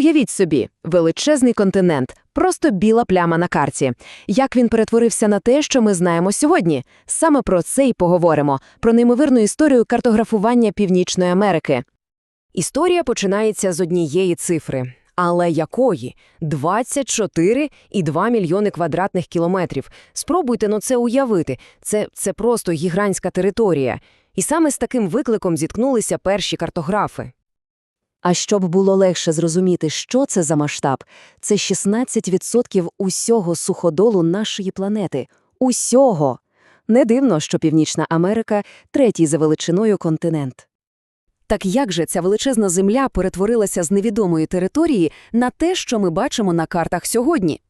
Уявіть собі, величезний континент, просто біла пляма на карті. Як він перетворився на те, що ми знаємо сьогодні? Саме про це й поговоримо, про неймовірну історію картографування Північної Америки. Історія починається з однієї цифри. Але якої? 24,2 мільйони квадратних кілометрів. Спробуйте на це уявити. Це, це просто гігантська територія. І саме з таким викликом зіткнулися перші картографи. А щоб було легше зрозуміти, що це за масштаб, це 16% усього суходолу нашої планети. Усього! Не дивно, що Північна Америка – третій за величиною континент. Так як же ця величезна земля перетворилася з невідомої території на те, що ми бачимо на картах сьогодні?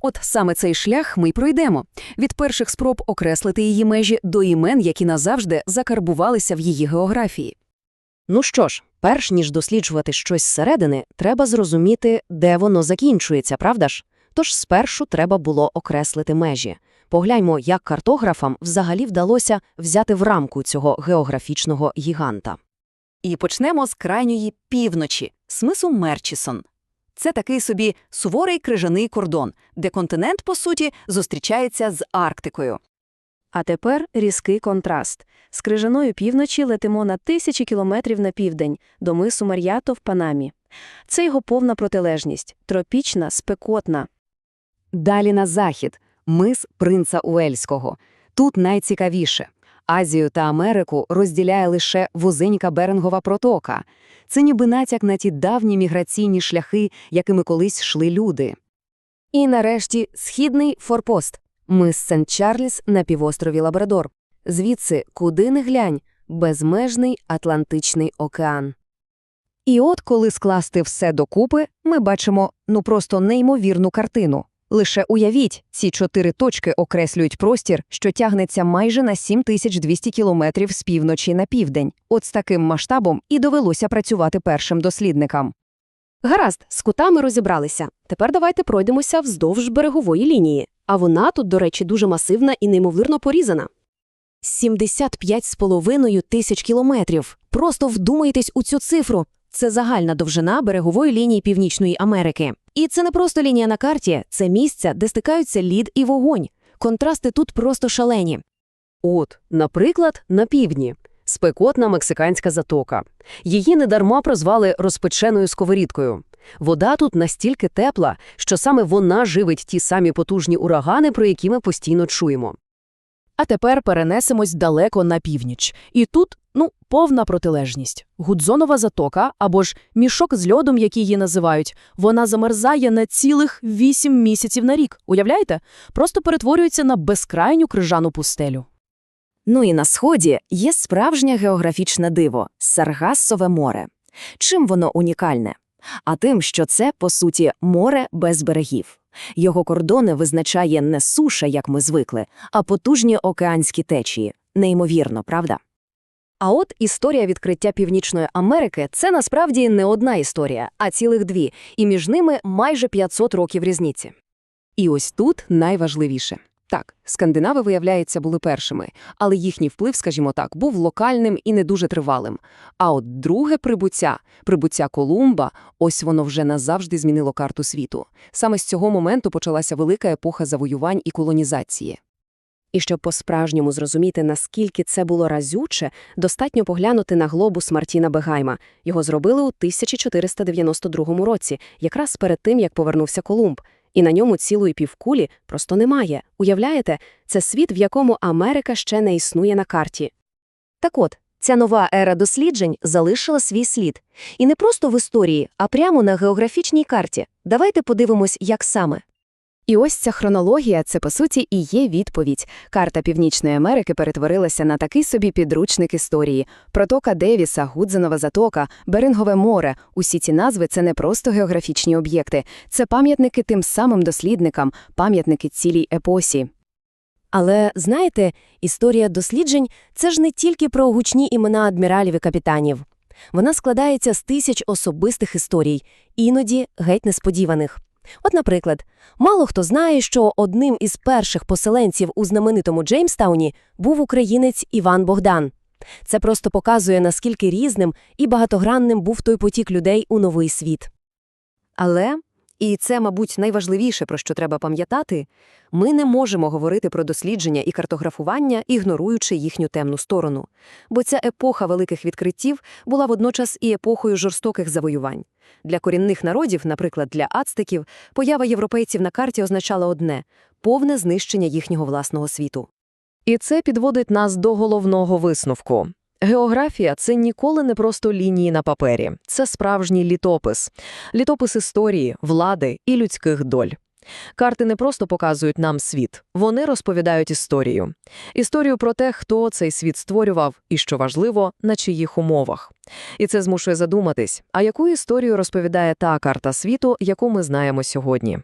От саме цей шлях ми й пройдемо. Від перших спроб окреслити її межі до імен, які назавжди закарбувалися в її географії. Ну що ж, перш ніж досліджувати щось зсередини, треба зрозуміти, де воно закінчується, правда ж? Тож спершу треба було окреслити межі. Погляньмо, як картографам взагалі вдалося взяти в рамку цього географічного гіганта. І почнемо з крайньої півночі, смису Мерчісон. Це такий собі суворий крижаний кордон, де континент, по суті, зустрічається з Арктикою. А тепер різкий контраст. З крижаної півночі летимо на тисячі кілометрів на південь, до мису Мар'ято в Панамі. Це його повна протилежність – тропічна, спекотна. Далі на захід – мис принца Уельського. Тут найцікавіше. Азію та Америку розділяє лише вузенька Берингова протока. Це ніби натяк на ті давні міграційні шляхи, якими колись йшли люди. І нарешті східний форпост – мис Сент-Чарльз на півострові Лабрадор. Звідси, куди не глянь, безмежний Атлантичний океан. І от коли скласти все докупи, ми бачимо ну просто неймовірну картину. Лише уявіть, ці чотири точки окреслюють простір, що тягнеться майже на 7200 кілометрів з півночі на південь. От з таким масштабом і довелося працювати першим дослідникам. Гаразд, з кутами розібралися. Тепер давайте пройдемося вздовж берегової лінії. А вона тут, до речі, дуже масивна і неймовірно порізана. 75,5 тисяч кілометрів. Просто вдумайтесь у цю цифру. Це загальна довжина берегової лінії Північної Америки. І це не просто лінія на карті, це місця, де стикаються лід і вогонь. Контрасти тут просто шалені. От, наприклад, на півдні – спекотна мексиканська затока. Її недарма прозвали розпеченою сковорідкою. Вода тут настільки тепла, що саме вона живить ті самі потужні урагани, про які ми постійно чуємо. А тепер перенесемось далеко на північ. І тут, ну, повна протилежність. Гудзонова затока, або ж мішок з льодом, як її називають, вона замерзає на цілих вісім місяців на рік. Уявляєте? Просто перетворюється на безкрайню крижану пустелю. Ну і на сході є справжнє географічне диво – Саргассове море. Чим воно унікальне? А тим, що це, по суті, море без берегів. Його кордони визначає не суша, як ми звикли, а потужні океанські течії. Неймовірно, правда? А от історія відкриття Північної Америки – це насправді не одна історія, а цілих дві, і між ними майже 500 років різниці. І ось тут найважливіше. Так, скандинави, виявляється, були першими, але їхній вплив, скажімо так, був локальним і не дуже тривалим. А от друге прибуття, прибуття Колумба, ось воно вже назавжди змінило карту світу. Саме з цього моменту почалася велика епоха завоювань і колонізації. І щоб по-справжньому зрозуміти, наскільки це було разюче, достатньо поглянути на глобус Мартіна Бегайма. Його зробили у 1492 році, якраз перед тим, як повернувся Колумб. І на ньому цілої півкулі просто немає. Уявляєте, це світ, в якому Америка ще не існує на карті. Так от, ця нова ера досліджень залишила свій слід. І не просто в історії, а прямо на географічній карті. Давайте подивимось, як саме. І ось ця хронологія – це, по суті, і є відповідь. Карта Північної Америки перетворилася на такий собі підручник історії. Протока Девіса, Гудзенова затока, Берингове море – усі ці назви – це не просто географічні об'єкти. Це пам'ятники тим самим дослідникам, пам'ятники цілій епосі. Але, знаєте, історія досліджень – це ж не тільки про гучні імена адміралів і капітанів. Вона складається з тисяч особистих історій, іноді геть несподіваних. От, наприклад, мало хто знає, що одним із перших поселенців у знаменитому Джеймстауні був українець Іван Богдан. Це просто показує, наскільки різним і багатогранним був той потік людей у новий світ. Але, і це, мабуть, найважливіше, про що треба пам'ятати, ми не можемо говорити про дослідження і картографування, ігноруючи їхню темну сторону. Бо ця епоха великих відкриттів була водночас і епохою жорстоких завоювань. Для корінних народів, наприклад, для ацтеків, поява європейців на карті означала одне – повне знищення їхнього власного світу. І це підводить нас до головного висновку. Географія – це ніколи не просто лінії на папері. Це справжній літопис. Літопис історії, влади і людських доль. Карти не просто показують нам світ, вони розповідають історію. Історію про те, хто цей світ створював і, що важливо, на чиїх умовах. І це змушує задуматись, а яку історію розповідає та карта світу, яку ми знаємо сьогодні.